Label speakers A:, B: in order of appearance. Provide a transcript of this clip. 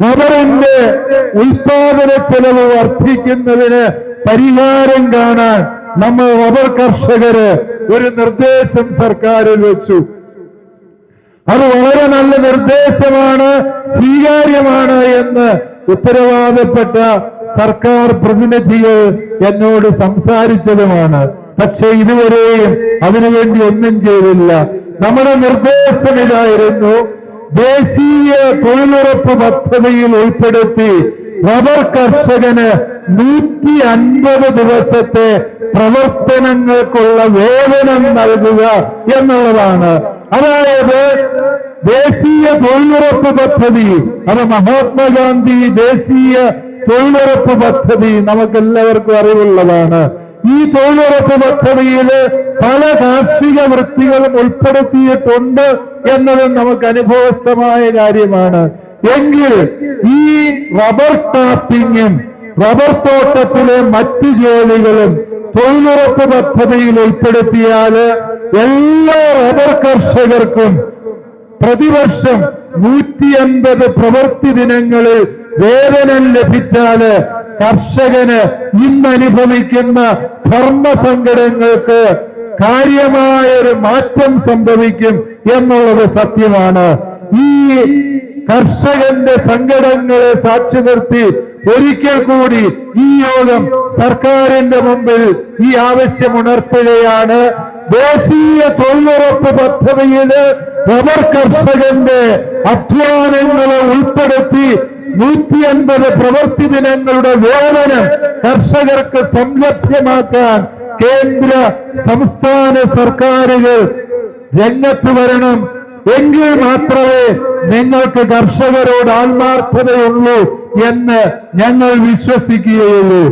A: റബ്ബറിന്റെ ഉൽപാദന ചെലവ് വർദ്ധിക്കുന്നതിന് പരിഹാരം കാണാൻ നമ്മൾ റബ്ബർ കർഷകര് ഒരു നിർദ്ദേശം സർക്കാരിൽ വെച്ചു. അത് വളരെ നല്ല നിർദ്ദേശമാണ് സ്വീകാര്യമാണ് എന്ന് ഉത്തരവാദപ്പെട്ട സർക്കാർ പ്രതിനിധികൾ എന്നോട് സംസാരിച്ചതുമാണ്. പക്ഷെ ഇതുവരെയും അതിനുവേണ്ടി ഒന്നും ചെയ്തില്ല. നമ്മുടെ നിർദ്ദേശം ഇതായിരുന്നു ദേശീയ തൊഴിലുറപ്പ് പദ്ധതിയിൽ ഉൾപ്പെടുത്തി റബ്ബർ കർഷകന് നൂറ്റി അൻപത് ദിവസത്തെ പ്രവർത്തനങ്ങൾക്കുള്ള വേതനം നൽകുക എന്നുള്ളതാണ്. അതായത് ദേശീയ തൊഴിലുറപ്പ് പദ്ധതി അത് മഹാത്മാഗാന്ധി ദേശീയ തൊഴിലുറപ്പ് പദ്ധതി നമുക്കെല്ലാവർക്കും അറിവുള്ളതാണ്. ഈ തൊഴിലുറപ്പ് പദ്ധതിയിൽ പല കാർഷിക വൃത്തികളും ഉൾപ്പെടുത്തിയിട്ടുണ്ട് എന്നതും നമുക്ക് അനുഭവസ്ഥമായ കാര്യമാണ്. എങ്കിൽ ഈ റബ്ബർ ടാപ്പിങ്ങും റബ്ബർ തോട്ടത്തിലെ മറ്റു ജോലികളും തൊഴിലുറപ്പ് പദ്ധതിയിൽ ഉൾപ്പെടുത്തിയാൽ എല്ലാ റബ്ബർ കർഷകർക്കും പ്രതിവർഷം നൂറ്റി അൻപത് പ്രവൃത്തി ദിനങ്ങളിൽ വേതനം ലഭിച്ചാൽ കർഷകന് ഇന്ന് അനുഭവിക്കുന്ന ധർമ്മസങ്കടങ്ങൾക്ക് കാര്യമായ ഒരു മാറ്റം സംഭവിക്കും എന്നുള്ളത് സത്യമാണ്. ഈ കർഷകന്റെ സങ്കടങ്ങളെ സാക്ഷി നിർത്തി ഒരിക്കൽ കൂടി ഈ യോഗം സർക്കാരിന്റെ മുമ്പിൽ ഈ ആവശ്യം ഉണർത്തുകയാണ്. ദേശീയ തൊഴിലുറപ്പ് പദ്ധതിയിൽ റബ്ബർ കർഷകന്റെ അധ്വാനങ്ങളെ ഉൾപ്പെടുത്തി നൂറ്റി അൻപത് പ്രവൃത്തി ദിനങ്ങളുടെ വേതനം കർഷകർക്ക് സംലഭ്യമാക്കാൻ കേന്ദ്ര സംസ്ഥാന സർക്കാരുകൾ രംഗത്ത് വരണം. എങ്കിൽ മാത്രമേ നിങ്ങൾക്ക് കർഷകരോട് ആത്മാർത്ഥതയുള്ളൂ എന്ന് ഞങ്ങൾ വിശ്വസിക്കുകയുള്ളൂ.